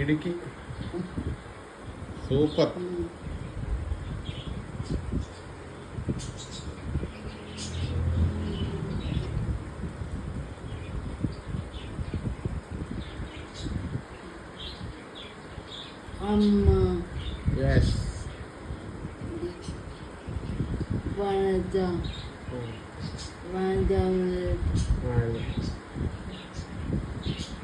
Idukki super. അമ്മ. Yes Vanaja. Vanaja. You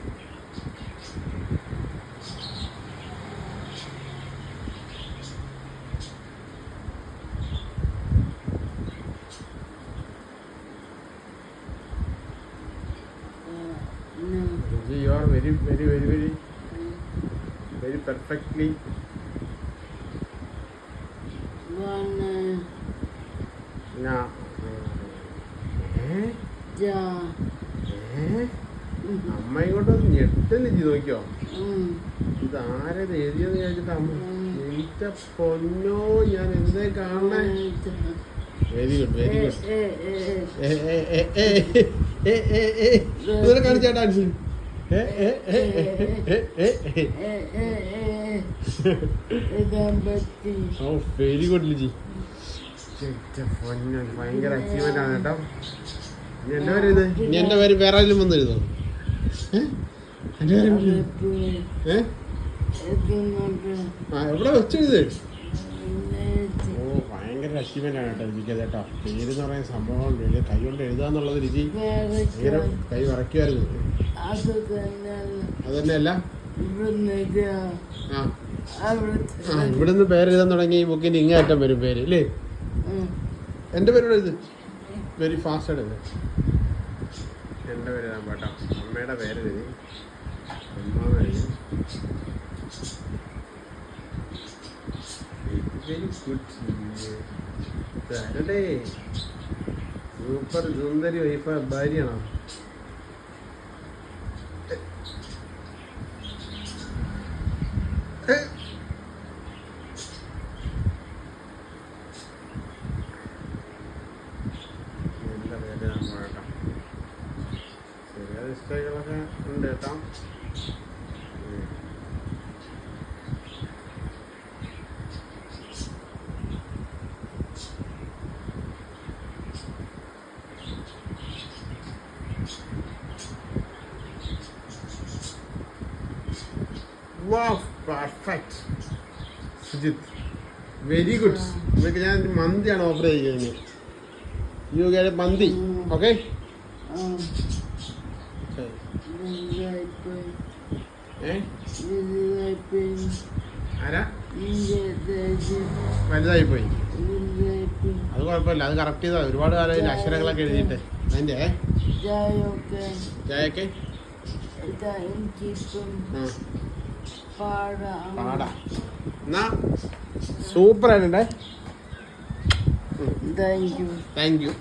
very very very very very perfectly അമ്മയും കൊണ്ട് അമ്മ ഇങ്ങോട്ട് ഞെട്ടൽ ചെയ്ത് നോക്കിയോ? ഇത് ആരത് എഴുതിയെന്ന് ചോദിച്ചിട്ട് അമ്മ എന്റെ പൊന്നോ ഞാൻ എന്തേ കാണണേ? വെരി ഗുഡ് വെരി ഗുഡ് കാണിച്ചാ dance oh very good Liji. പൊന്നു ഭയങ്കര അച്ചീവ്മെന്റ് ആണ് കേട്ടോ. ഇനി എന്റെ പേര് ഇത് ഇനി എന്റെ പേര് വേറെ ആരെങ്കിലും വന്ന് എഴുതോ എന്റെ പേര് ഏ? ആ എവിടെ? വെച്ചെഴുത് ഓ ഭയങ്കര അച്ചീവ്മെന്റ് ആണ് കേട്ടോ എനിക്ക് കേട്ടോ. പേര് എന്ന് പറയുന്ന സംഭവം കൈ കൊണ്ട് എഴുതാന്നുള്ളത് രുചി ഭയങ്കര കൈ വറക്കുമായിരുന്നു അത് തന്നെ അത് ഇവിടുന്ന് ആ. അവിടുത്തെ പേര് എഴുതാൻ തുടങ്ങി ഈ ബുക്കിന് ഇങ്ങേറ്റം വരും പേര് ഇല്ലേ? എന്റെ പേരോട് എഴുത് വെരി ഫാസ്റ്റ് ആണ് എഴുത് എന്റെ പേര് എഴുതാൻ പാട്ടോ. അമ്മയുടെ പേര് എഴുതി. അമ്മ എഴുതി. വെരി ഗുഡ് സൂപ്പർ സുന്ദരി വൈഫ ഭാര്യയാണോ? എൻ്റെ പേര് ഞാൻ പോകട്ടോ ചെറിയ മിസ്റ്റേക്കുകളൊക്കെ ഉണ്ട് കേട്ടോ ഉം. Wow, perfect Sujith very good നിങ്ങൾക്ക് ഞാൻ മന്തിയാണ് ഓഫർ ചെയ്യുന്നത് യു ഗെറ്റ് മന്തി ഓക്കെ ഏ ആരാ? വലുതായി പോയി അത് കുഴപ്പമില്ല അത് കറക്റ്റ് ചെയ്താൽ ഒരുപാട് കാലം അതിന്റെ അക്ഷരങ്ങളൊക്കെ എഴുതിയിട്ട്. അതിന്റെ ചായ ഒക്കെ. പാടാം. എന്നാ super ആയിട്ടുണ്ടേ. Thank you thank you.